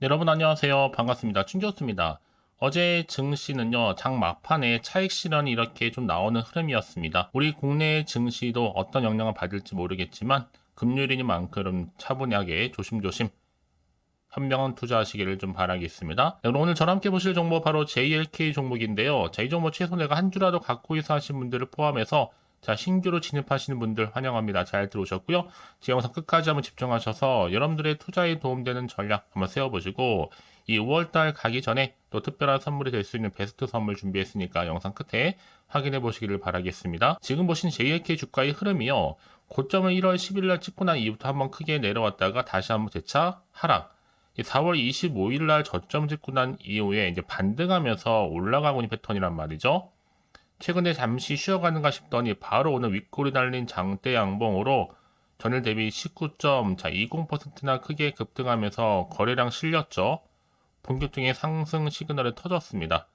네, 여러분 안녕하세요. 반갑습니다. 충교수입니다. 어제 증시는요, 장 막판에 차익 실현이 이렇게 좀 나오는 흐름이었습니다. 우리 국내 증시도 어떤 영향을 받을지 모르겠지만 금요일이니만큼 차분하게 조심조심 현명한 투자하시기를 좀 바라겠습니다. 네, 오늘 저랑 함께 보실 종목 바로 JLK 종목인데요. 자, 이 종목 최소 내가 한 주라도 갖고 있어 하신 분들을 포함해서 자, 신규로 진입하시는 분들 환영합니다. 잘 들어오셨고요. 제 영상 끝까지 한번 집중하셔서 여러분들의 투자에 도움되는 전략 한번 세워보시고 이 5월달 가기 전에 또 특별한 선물이 될 수 있는 베스트 선물 준비했으니까 영상 끝에 확인해 보시기를 바라겠습니다. 지금 보신 JLK 주가의 흐름이요. 고점을 1월 10일 날 찍고 난 이후부터 한번 크게 내려왔다가 다시 한번 재차 하락. 4월 25일 날 저점 찍고 난 이후에 이제 반등하면서 올라가고 있는 패턴이란 말이죠. 최근에 잠시 쉬어가는가 싶더니 바로 오늘 윗골이 달린 장대 양봉으로 전일 대비 19.20%나 크게 급등하면서 거래량 실렸죠. 본격적인 상승 시그널이 터졌습니다.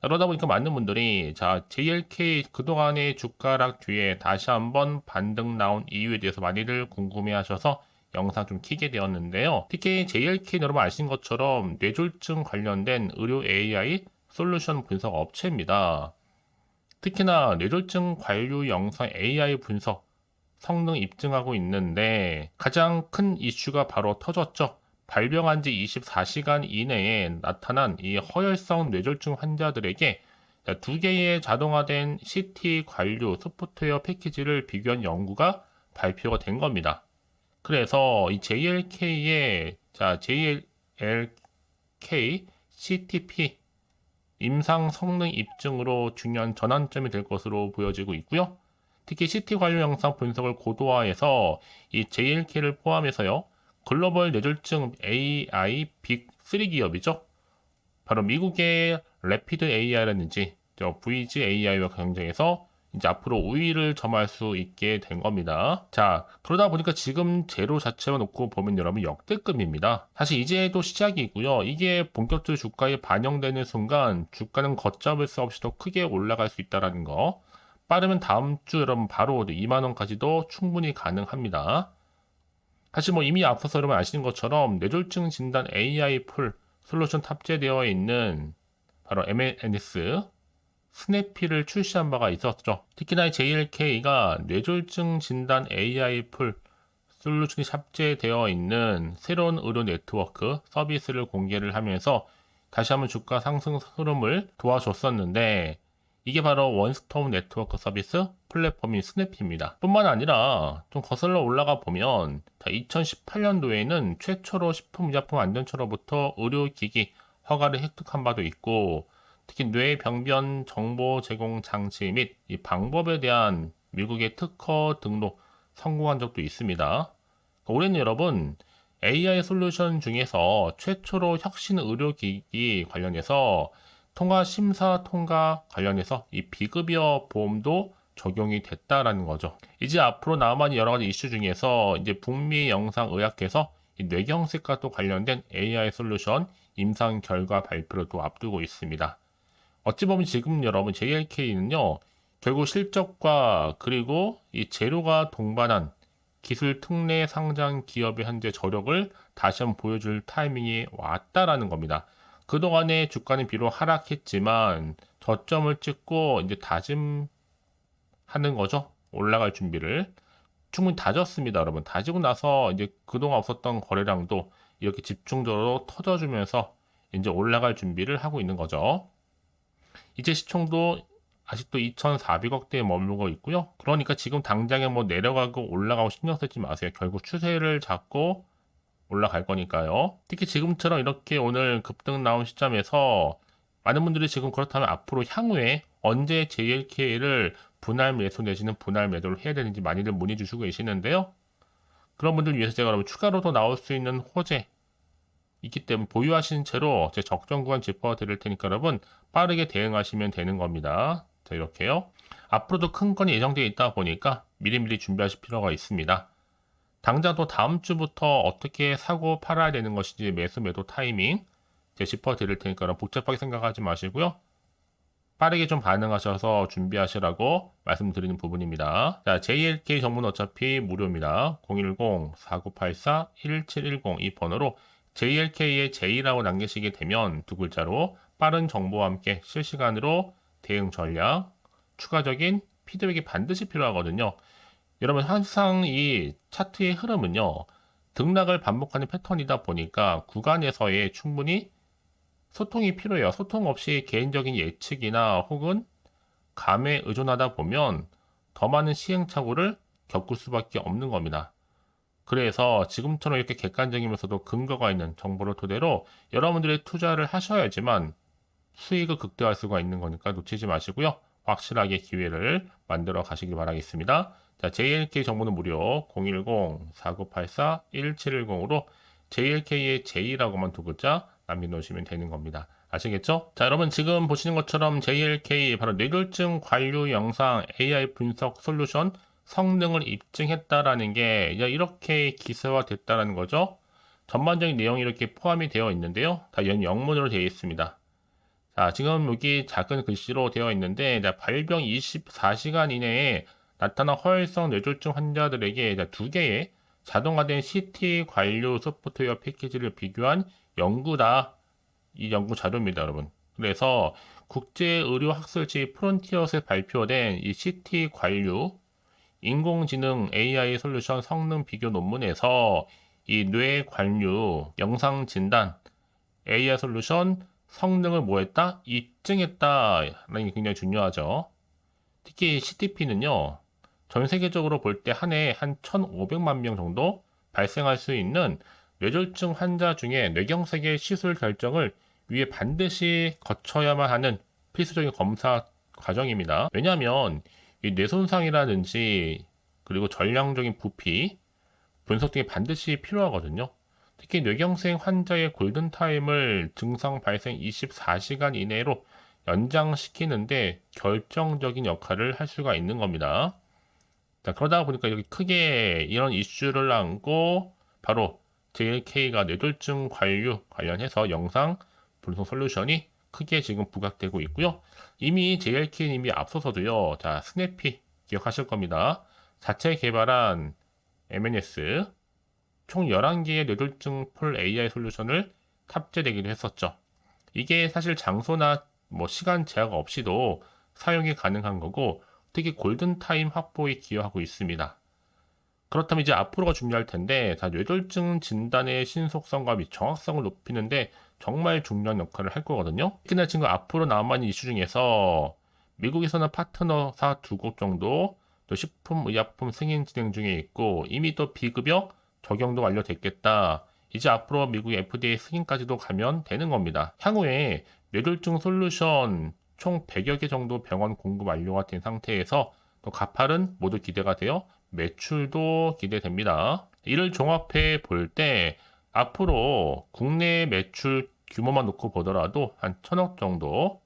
그러다 보니까 많은 분들이 자 JLK 그동안의 주가락 뒤에 다시 한번 반등 나온 이유에 대해서 많이들 궁금해하셔서 영상 좀 키게 되었는데요. 특히 JLK 여러분 아시는 것처럼 뇌졸중 관련된 의료 AI 솔루션 분석 업체입니다. 특히나 뇌졸중 관류 영상 AI 분석 성능 입증하고 있는데 가장 큰 이슈가 바로 터졌죠. 발병한 지 24시간 이내에 나타난 이 허혈성 뇌졸중 환자들에게 두 개의 자동화된 CT 관류 소프트웨어 패키지를 비교한 연구가 발표가 된 겁니다. 그래서 이 JLK의 자 JLK CTP 임상 성능 입증으로 중요한 전환점이 될 것으로 보여지고 있고요. 특히 CT 관련 영상 분석을 고도화해서 이 JLK를 포함해서요. 글로벌 뇌졸중 AI 빅3 기업이죠. 바로 미국의 래피드 AI라든지 VG AI와 경쟁해서 이제 앞으로 우위를 점할 수 있게 된 겁니다. 자, 그러다 보니까 지금 제로 자체만 놓고 보면 여러분 역대급입니다. 사실 이제도 시작이고요. 이게 본격적으로 주가에 반영되는 순간 주가는 걷잡을 수 없이 더 크게 올라갈 수 있다는 거. 빠르면 다음 주 여러분 바로 2만 원까지도 충분히 가능합니다. 사실 뭐 이미 앞서서 여러분 아시는 것처럼 뇌졸중 진단 AI 풀 솔루션 탑재되어 있는 바로 MNS 스냅피를 출시한 바가 있었죠. 특히나 JLK가 뇌졸중 진단 AI 풀 솔루션이 탑재되어 있는 새로운 의료 네트워크 서비스를 공개를 하면서 다시 한번 주가 상승 흐름을 도와줬었는데 이게 바로 원스톱 네트워크 서비스 플랫폼인 스냅입니다. 뿐만 아니라 좀 거슬러 올라가 보면 2018년도에는 최초로 식품의약품 안전처로부터 의료기기 허가를 획득한 바도 있고 특히 뇌 병변 정보 제공 장치 및 이 방법에 대한 미국의 특허 등록 성공한 적도 있습니다. 그러니까 올해는 여러분 AI 솔루션 중에서 최초로 혁신 의료기기 관련해서 통과 심사 통과 관련해서 이 비급여 보험도 적용이 됐다라는 거죠. 이제 앞으로 남아있는 여러 가지 이슈 중에서 이제 북미 영상 의학회에서 뇌경색과 또 관련된 AI 솔루션 임상 결과 발표를 또 앞두고 있습니다. 어찌 보면 지금 여러분 JLK는요, 결국 실적과 그리고 이 재료가 동반한 기술 특례 상장 기업의 현재 저력을 다시 한번 보여줄 타이밍이 왔다라는 겁니다. 그동안에 주가는 비록 하락했지만 저점을 찍고 이제 다짐하는 거죠. 올라갈 준비를. 충분히 다졌습니다, 여러분. 다지고 나서 이제 그동안 없었던 거래량도 이렇게 집중적으로 터져주면서 이제 올라갈 준비를 하고 있는 거죠. 이제 시총도 아직도 2,400억대에 머물고 있고요. 그러니까 지금 당장에 뭐 내려가고 올라가고 신경 쓰지 마세요. 결국 추세를 잡고 올라갈 거니까요. 특히 지금처럼 이렇게 오늘 급등 나온 시점에서 많은 분들이 지금 그렇다면 앞으로 향후에 언제 JLK를 분할 매수 내지는 분할 매도를 해야 되는지 많이들 문의 주시고 계시는데요. 그런 분들 위해서 제가 여러분 추가로 더 나올 수 있는 호재 있기 때문에 보유하신 채로 제 적정 구간 짚어 드릴 테니까 여러분 빠르게 대응하시면 되는 겁니다. 자, 이렇게요. 앞으로도 큰 건이 예정되어 있다 보니까 미리미리 준비하실 필요가 있습니다. 당장 또 다음 주부터 어떻게 사고 팔아야 되는 것인지 매수 매도 타이밍 제 짚어 드릴 테니까 복잡하게 생각하지 마시고요. 빠르게 좀 반응하셔서 준비하시라고 말씀드리는 부분입니다. 자, JLK 전문 어차피 무료입니다. 010-4984-1710 이 번호로 JLK의 J라고 남기시게 되면 두 글자로 빠른 정보와 함께 실시간으로 대응 전략, 추가적인 피드백이 반드시 필요하거든요. 여러분 항상 이 차트의 흐름은요. 등락을 반복하는 패턴이다 보니까 구간에서의 충분히 소통이 필요해요. 소통 없이 개인적인 예측이나 혹은 감에 의존하다 보면 더 많은 시행착오를 겪을 수밖에 없는 겁니다. 그래서 지금처럼 이렇게 객관적이면서도 근거가 있는 정보를 토대로 여러분들의 투자를 하셔야지만 수익을 극대화할 수가 있는 거니까 놓치지 마시고요. 확실하게 기회를 만들어 가시길 바라겠습니다. 자, JLK 정보는 무료 010-4984-1710으로 JLK의 J라고만 두 글자 남겨놓으시면 되는 겁니다. 아시겠죠? 자, 여러분 지금 보시는 것처럼 JLK 바로 뇌졸중 관류 영상 AI 분석 솔루션 성능을 입증했다라는 게 이제 이렇게 기사화됐다라는 거죠. 전반적인 내용이 이렇게 포함이 되어 있는데요. 다 영문으로 되어 있습니다. 자, 지금 여기 작은 글씨로 되어 있는데 자, 발병 24시간 이내에 나타난 허혈성 뇌졸중 환자들에게 두 개의 자동화된 CT 관료 소프트웨어 패키지를 비교한 연구다. 이 연구 자료입니다, 여러분. 그래서 국제의료학술지 프론티어스에 발표된 이 CT 관료 인공지능 AI 솔루션 성능 비교 논문에서 이 뇌 관류 영상 진단 AI 솔루션 성능을 뭐했다? 입증했다라는 게 굉장히 중요하죠. 특히 CTP는요, 전 세계적으로 볼 때 한 해에 한 1,500만 명 정도 발생할 수 있는 뇌졸중 환자 중에 뇌경색의 시술 결정을 위에 반드시 거쳐야만 하는 필수적인 검사 과정입니다. 왜냐하면 이 뇌손상이라든지 그리고 전량적인 부피 분석 등이 반드시 필요하거든요. 특히 뇌경색 환자의 골든타임을 증상 발생 24시간 이내로 연장시키는데 결정적인 역할을 할 수가 있는 겁니다. 자, 그러다 보니까 여기 크게 이런 이슈를 안고 바로 JLK가 뇌졸중 관류 관련해서 영상 분석 솔루션이 크게 지금 부각되고 있고요. 이미 JLK는 이미 앞서서도요. 자, 스냅피 기억하실 겁니다. 자체 개발한 MNS 총 11개의 뇌졸중 폴 AI 솔루션을 탑재되기도 했었죠. 이게 사실 장소나 뭐 시간 제약 없이도 사용이 가능한 거고 특히 골든타임 확보에 기여하고 있습니다. 그렇다면 이제 앞으로가 중요할 텐데 자, 뇌졸중 진단의 신속성과 및 정확성을 높이는데 정말 중요한 역할을 할 거거든요. 특히나 지금 앞으로 남아있는 이슈 중에서 미국에서는 파트너사 두 곳 정도 또 식품 의약품 승인 진행 중에 있고 이미 또 비급여 적용도 완료됐겠다. 이제 앞으로 미국 FDA 승인까지도 가면 되는 겁니다. 향후에 뇌졸중 솔루션 총 100여 개 정도 병원 공급 완료가 된 상태에서 또 가팔은 모두 기대가 되어 매출도 기대됩니다. 이를 종합해 볼 때 앞으로 국내 매출 규모만 놓고 보더라도 한 천억 정도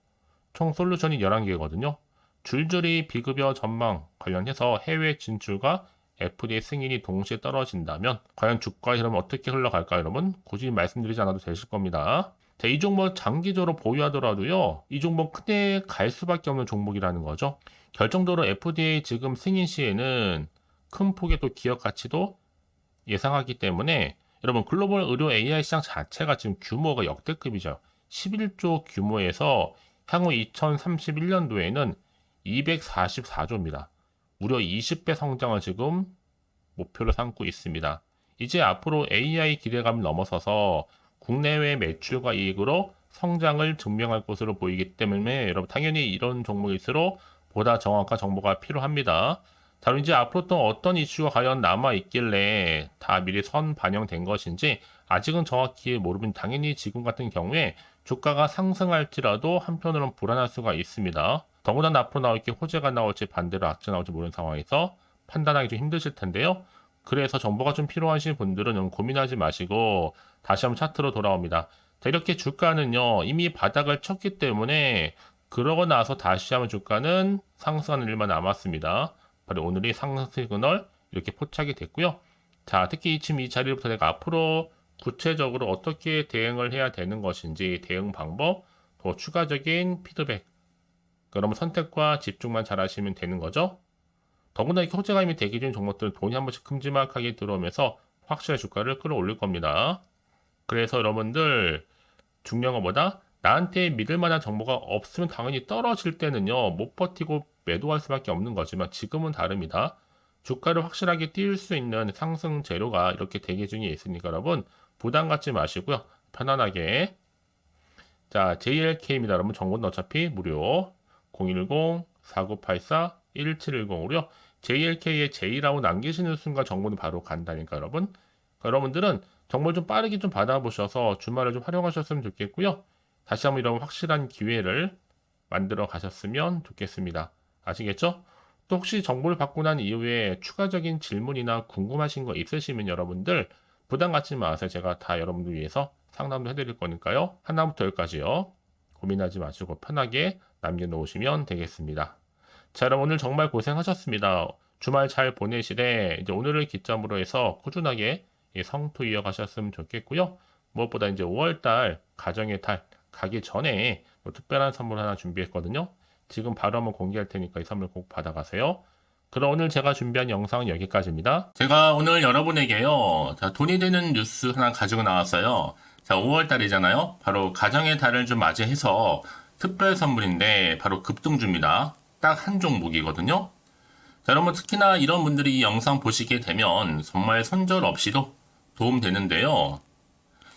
총 솔루션이 11개거든요. 줄줄이 비급여 전망 관련해서 해외 진출과 FDA 승인이 동시에 떨어진다면 과연 주가의 흐름 어떻게 흘러갈까요, 여러분? 굳이 말씀드리지 않아도 되실 겁니다. 자, 이 종목 장기적으로 보유하더라도요, 이 종목 크게 갈 수밖에 없는 종목이라는 거죠. 결정적으로 FDA 지금 승인 시에는 큰 폭의 또 기업 가치도 예상하기 때문에 여러분 글로벌 의료 AI 시장 자체가 지금 규모가 역대급이죠. 11조 규모에서 향후 2031년도에는 244조입니다. 무려 20배 성장을 지금 목표로 삼고 있습니다. 이제 앞으로 AI 기대감을 넘어서서 국내외 매출과 이익으로 성장을 증명할 것으로 보이기 때문에 여러분 당연히 이런 종목일수록 보다 정확한 정보가 필요합니다. 자, 이제 앞으로 또 어떤 이슈가 과연 남아 있길래 다 미리 선 반영된 것인지 아직은 정확히 모르면 당연히 지금 같은 경우에 주가가 상승할지라도 한편으로는 불안할 수가 있습니다. 더구나 앞으로 나올 게 호재가 나올지 반대로 악재 나올지 모르는 상황에서 판단하기 좀 힘드실 텐데요. 그래서 정보가 좀 필요하신 분들은 좀 고민하지 마시고 다시 한번 차트로 돌아옵니다. 자, 이렇게 주가는요 이미 바닥을 쳤기 때문에 그러고 나서 다시 한번 주가는 상승하는 일만 남았습니다. 바로 오늘이 상승 시그널 이렇게 포착이 됐고요. 자, 특히 지금 이 자리부터 내가 앞으로 구체적으로 어떻게 대응을 해야 되는 것인지 대응 방법, 더 추가적인 피드백. 그러면 선택과 집중만 잘 하시면 되는 거죠. 더구나 이렇게 호재감이 대기 중인 종목들은 돈이 한 번씩 큼지막하게 들어오면서 확실히 주가를 끌어올릴 겁니다. 그래서 여러분들 중요한 것보다 나한테 믿을 만한 정보가 없으면 당연히 떨어질 때는요 못 버티고 매도할 수밖에 없는 거지만 지금은 다릅니다. 주가를 확실하게 띄울 수 있는 상승 재료가 이렇게 대기 중에 있으니까 여러분? 부담 갖지 마시고요. 편안하게. 자 JLK입니다 여러분. 정보는 어차피 무료. 010-4984-1710으로요. JLK에 J라고 남기시는 순간 정보는 바로 간다니까 여러분. 여러분들은 정보를 좀 빠르게 좀 받아보셔서 주말을 좀 활용하셨으면 좋겠고요. 다시 한번 이런 확실한 기회를 만들어 가셨으면 좋겠습니다. 아시겠죠? 또 혹시 정보를 받고 난 이후에 추가적인 질문이나 궁금하신 거 있으시면 여러분들 부담 갖지 마세요. 제가 다 여러분들 위해서 상담도 해드릴 거니까요. 하나부터 열까지요. 고민하지 마시고 편하게 남겨놓으시면 되겠습니다. 자, 여러분 오늘 정말 고생하셨습니다. 주말 잘 보내시되 이제 오늘을 기점으로 해서 꾸준하게 이 성투 이어가셨으면 좋겠고요. 무엇보다 이제 5월달 가정의 달 가기 전에 뭐 특별한 선물 하나 준비했거든요. 지금 바로 한번 공개할 테니까 이 선물 꼭 받아가세요. 그럼 오늘 제가 준비한 영상은 여기까지입니다. 제가 오늘 여러분에게요, 자, 돈이 되는 뉴스 하나 가지고 나왔어요. 자, 5월 달이잖아요. 바로 가정의 달을 좀 맞이해서 특별 선물인데 바로 급등주입니다. 딱 한 종목이거든요. 자, 여러분 특히나 이런 분들이 이 영상 보시게 되면 정말 손절 없이도 도움 되는데요.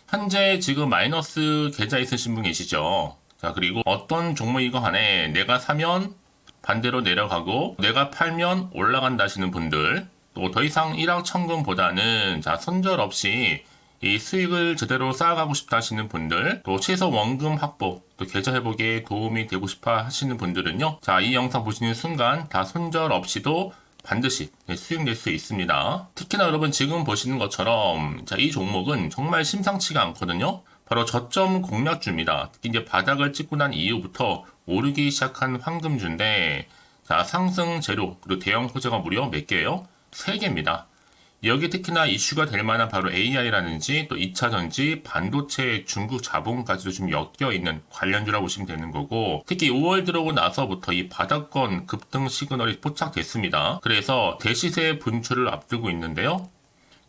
현재 지금 마이너스 계좌 있으신 분 계시죠? 자, 그리고 어떤 종목이고 간에 내가 사면 반대로 내려가고 내가 팔면 올라간다 하시는 분들 또 더 이상 1억 천금보다는 자, 손절 없이 이 수익을 제대로 쌓아가고 싶다 하시는 분들, 또 최소 원금 확보, 또 계좌 회복에 도움이 되고 싶어 하시는 분들은요. 자, 이 영상 보시는 순간 다 손절 없이도 반드시 네, 수익낼 수 있습니다. 특히나 여러분 지금 보시는 것처럼 자, 이 종목은 정말 심상치가 않거든요. 바로 저점 공략주입니다. 특히 이제 바닥을 찍고 난 이후부터 오르기 시작한 황금주인데 자, 상승 재료 그리고 대형 호재가 무려 몇 개예요? 3개입니다. 여기 특히나 이슈가 될 만한 바로 AI라든지 또 2차 전지, 반도체, 중국 자본까지도 좀 엮여 있는 관련주라고 보시면 되는 거고 특히 5월 들어오고 나서부터 이 바닥권 급등 시그널이 포착됐습니다. 그래서 대시세 분출을 앞두고 있는데요.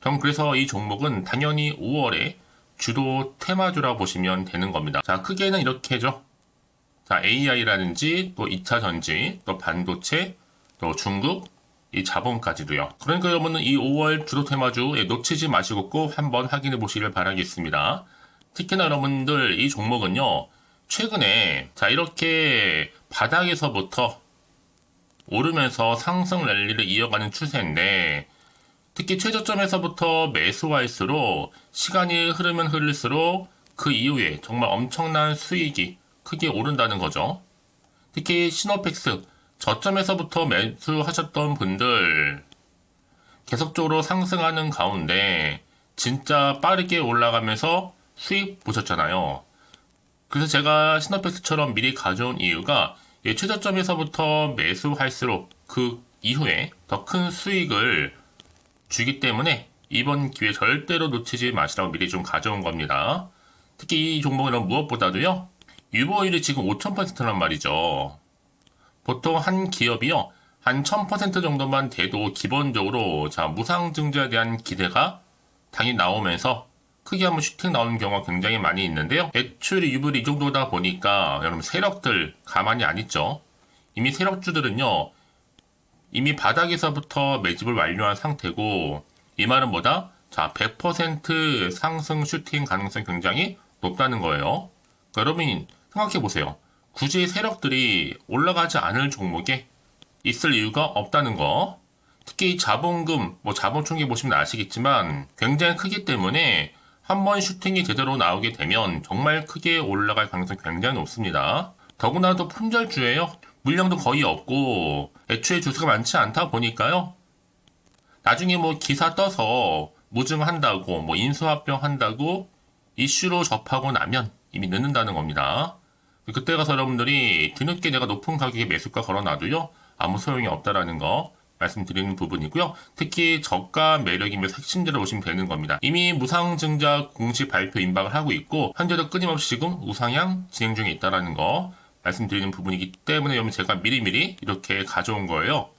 전 그래서 이 종목은 당연히 5월에 주도 테마주라고 보시면 되는 겁니다. 자, 크게는 이렇게죠. 자, AI라든지 또 2차 전지, 또 반도체, 또 중국, 이 자본까지도요. 그러니까 여러분은 이 5월 주도 테마주 예, 놓치지 마시고 꼭 한번 확인해 보시길 바라겠습니다. 특히나 여러분들 이 종목은요. 최근에 자 이렇게 바닥에서부터 오르면서 상승 랠리를 이어가는 추세인데 특히 최저점에서부터 매수할수록 시간이 흐르면 흐를수록 그 이후에 정말 엄청난 수익이 크게 오른다는 거죠. 특히 시노펙스 저점에서부터 매수하셨던 분들 계속적으로 상승하는 가운데 진짜 빠르게 올라가면서 수익 보셨잖아요. 그래서 제가 시너펙스처럼 미리 가져온 이유가 최저점에서부터 매수할수록 그 이후에 더 큰 수익을 주기 때문에 이번 기회 절대로 놓치지 마시라고 미리 좀 가져온 겁니다. 특히 이 종목은 무엇보다도요. 유보율이 지금 5000%란 말이죠. 보통 한 기업이요. 한 1000% 정도만 돼도 기본적으로 자, 무상증자에 대한 기대가 당연히 나오면서 크게 한번 슈팅 나오는 경우가 굉장히 많이 있는데요. 매출이 유불이 이 정도다 보니까 여러분 세력들 가만히 안 있죠. 이미 세력주들은요. 이미 바닥에서부터 매집을 완료한 상태고 이 말은 뭐다? 자, 100% 상승 슈팅 가능성이 굉장히 높다는 거예요. 그러니까 여러분 생각해 보세요. 굳이 세력들이 올라가지 않을 종목에 있을 이유가 없다는 거. 특히 자본금, 뭐 자본 총계 보시면 아시겠지만 굉장히 크기 때문에 한 번 슈팅이 제대로 나오게 되면 정말 크게 올라갈 가능성이 굉장히 높습니다. 더구나도 품절주예요. 물량도 거의 없고 애초에 주수가 많지 않다 보니까요. 나중에 뭐 기사 떠서 무증한다고 뭐 인수합병 한다고 이슈로 접하고 나면 이미 늦는다는 겁니다. 그때 가서 여러분들이 뒤늦게 내가 높은 가격에 매수가 걸어놔도요 아무 소용이 없다라는 거 말씀드리는 부분이고요. 특히 저가 매력이면서 핵심들을 보시면 되는 겁니다. 이미 무상증자 공식 발표 임박을 하고 있고 현재도 끊임없이 지금 우상향 진행 중에 있다라는 거 말씀드리는 부분이기 때문에 여러분 제가 미리미리 이렇게 가져온 거예요.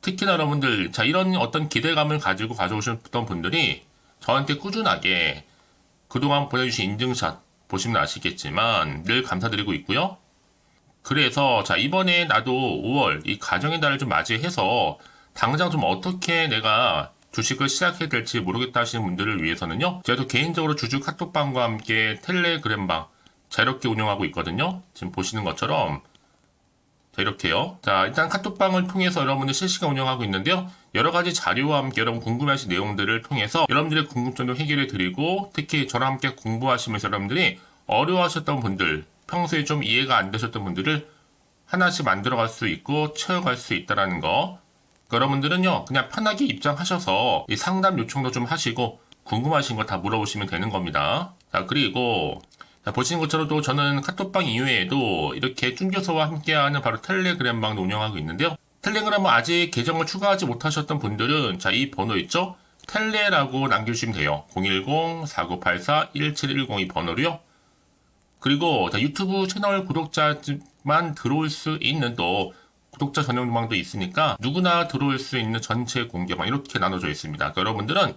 특히나 여러분들 자 이런 어떤 기대감을 가지고 가져오셨던 분들이 저한테 꾸준하게 그동안 보내주신 인증샷 보시면 아시겠지만 늘 감사드리고 있고요. 그래서 자 이번에 나도 5월 이 가정의 달을 좀 맞이해서 당장 좀 어떻게 내가 주식을 시작해야 될지 모르겠다 하시는 분들을 위해서는요. 제가 또 개인적으로 주주 카톡방과 함께 텔레그램방 자유롭게 운영하고 있거든요. 지금 보시는 것처럼 자, 이렇게요. 자, 일단 카톡방을 통해서 여러분들 실시간 운영하고 있는데요. 여러 가지 자료와 함께 여러분 궁금하신 내용들을 통해서 여러분들의 궁금증도 해결해 드리고 특히 저랑 함께 공부하시면서 여러분들이 어려워하셨던 분들, 평소에 좀 이해가 안 되셨던 분들을 하나씩 만들어갈 수 있고 채워갈 수 있다라는 거. 그러니까 여러분들은요, 그냥 편하게 입장하셔서 이 상담 요청도 좀 하시고 궁금하신 거 다 물어보시면 되는 겁니다. 자, 그리고 자, 보시는 것처럼 또 저는 카톡방 이외에도 이렇게 준교서와 함께하는 바로 텔레그램방도 운영하고 있는데요. 텔레그램은 아직 계정을 추가하지 못하셨던 분들은 자, 이 번호 있죠? 텔레라고 남겨주시면 돼요. 010-4984-1710 이 번호로요. 그리고 자, 유튜브 채널 구독자만 들어올 수 있는 또 구독자 전용방도 있으니까 누구나 들어올 수 있는 전체 공개방 이렇게 나눠져 있습니다. 그러니까 여러분들은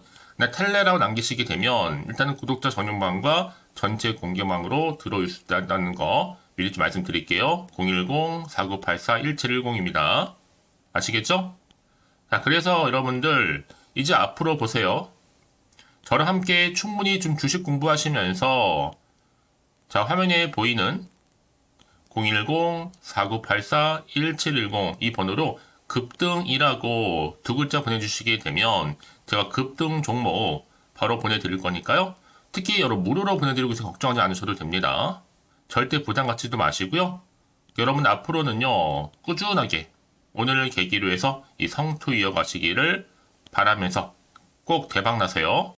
텔레라고 남기시게 되면 일단은 구독자 전용방과 전체 공개방으로 들어올 수 있다는 거 미리 좀 말씀드릴게요. 010-4984-1710입니다. 아시겠죠? 자, 그래서 여러분들 이제 앞으로 보세요. 저랑 함께 충분히 좀 주식 공부하시면서 자, 화면에 보이는 010-4984-1710 이 번호로 급등이라고 두 글자 보내주시게 되면 제가 급등 종목 바로 보내드릴 거니까요. 특히 여러분 무료로 보내드리고 있어 걱정하지 않으셔도 됩니다. 절대 부담 갖지도 마시고요. 여러분 앞으로는요 꾸준하게 오늘을 계기로 해서 이 성투 이어가시기를 바라면서 꼭 대박 나세요.